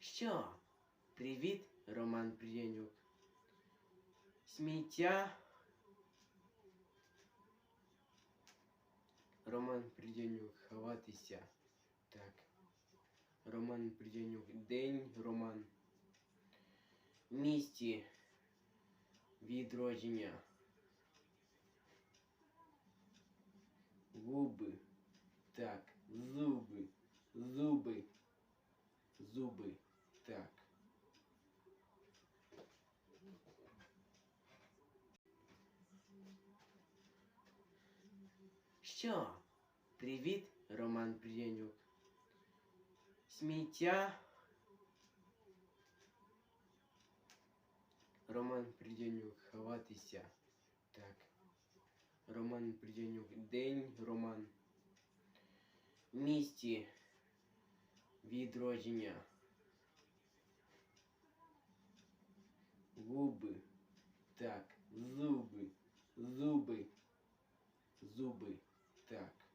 Що? Привіт, Роман Приянюк. Сміття. Роман Приянюк, ховатися. Так. Роман Приянюк. День Роман. Місті. Відродження. Губи. Так. Зуби. Зуби. Зуби. Так. Що? Привіт, Роман Приянюк. Сміття. Роман Приянюк, ховатися. Так. Роман Приянюк. День Роман. Місті. Відродження. Губи. Так. Зуби. Зуби. Зуби. Так.